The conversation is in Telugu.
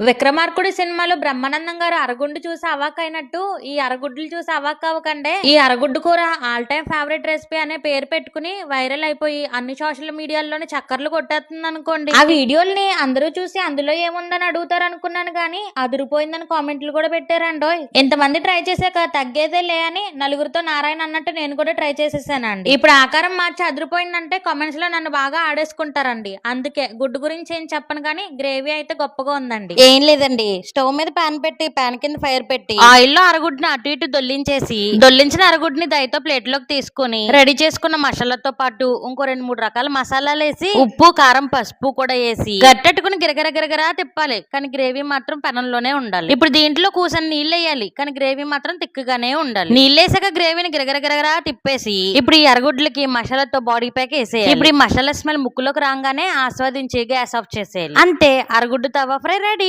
విక్రమార్కుడి సినిమాలో బ్రహ్మానందం గారు అరగుండు చూసి అవాక్ అయినట్టు ఈ అరగుడ్లు చూసి అవాక్ అవ్వకండే. ఈ అరగుడ్డు కూర ఆల్ టైమ్ ఫేవరెట్ రెసిపీ అనే పేరు పెట్టుకుని వైరల్ అయిపోయి అన్ని సోషల్ మీడియాల్లోనే చక్కర్లు కొట్టేస్తుంది అనుకోండి ఆ వీడియోల్ని అందరూ చూసి అందులో ఏముందని అడుగుతారు అనుకున్నాను కానీ అదిరిపోయిందని కామెంట్లు కూడా పెట్టారండోయ్. ఇంతమంది ట్రై చేశాక తగ్గేదే లే అని నలుగురితో నారాయణ అన్నట్టు నేను కూడా ట్రై చేసేసానండి. ఇప్పుడు ఆకారం మార్చి అదిరిపోయిందంటే కామెంట్స్లో నన్ను బాగా ఆడేసుకుంటారండి. అందుకే గుడ్డు గురించి ఏం చెప్పను కానీ గ్రేవీ అయితే గొప్పగా ఉందండి. ఏం లేదండి. స్టవ్ మీద పాన్ పెట్టి పాన్ కింద ఫైర్ పెట్టి ఆయిల్లో అరగుడ్ని అటు ఇటు దొల్లించేసి దొల్లించిన అరగుడ్ని దయతో ప్లేట్లోకి తీసుకుని రెడీ చేసుకున్న మసాలాతో పాటు ఇంకో రెండు మూడు రకాల మసాలాలు వేసి ఉప్పు కారం పసుపు కూడా వేసి గట్టెట్టుకుని గిరగర గిరగరా తిప్పాలి. కానీ గ్రేవీ మాత్రం పెనంలోనే ఉండాలి. ఇప్పుడు దీంట్లో కూసని నీళ్ళు వేయాలి. కానీ గ్రేవీ మాత్రం తిక్కుగానే ఉండాలి. నీళ్ళు వేసాక గ్రేవీని గిరగర గిరగరా తిప్పేసి ఇప్పుడు ఈ అరగుడ్లకి మసాలాతో బాడీ ప్యాక్ వేసేయాలి. ఇప్పుడు ఈ మసాలా స్మెల్ ముక్కులోకి రాగానే ఆస్వాదించి గ్యాస్ ఆఫ్ చేసేయాలి. అంతే అరగుడ్డు తవా ఫ్రై రెడీ.